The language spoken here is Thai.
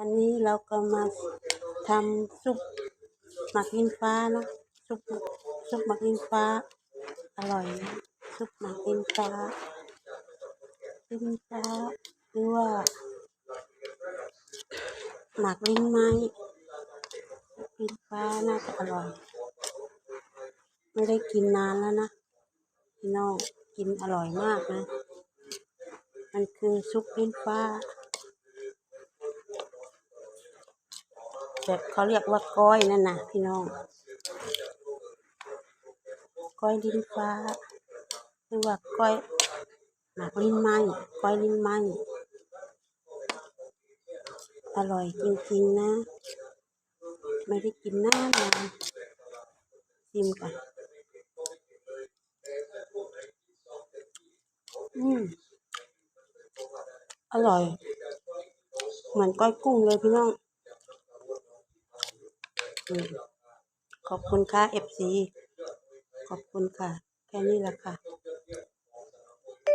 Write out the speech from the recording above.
วันนี้เราก็มาทำซุปหมักอินฟ้าเนาะซุปซุปหมักอินฟ้า อร่อยนะซุปหมักอินฟ้าอินฟ้าหรือว่าหมักลิ้นไม้อินฟ้าน่าจะอร่อย ไม่ได้กินนานแล้วนะพี่น้องกินอร่อยมากนะ มันคือซุปลิ้นฟ้า แบบเขาเรียกว่าก้อยนั่นนะพี่น้อง ก้อยลิ้นฟ้าหรือว่าก้อยหมากลิ้นไหมก้อยลิ้นไหมอร่อยจริงๆนะ ไม่ได้กินนานนานชิมก่อนอืมอร่อย เหมือนก้อยกุ้งเลยพี่น้อง ขอบคุณค่ะเอฟซีขอบคุณค่ะ แค่นี้แหละค่ะ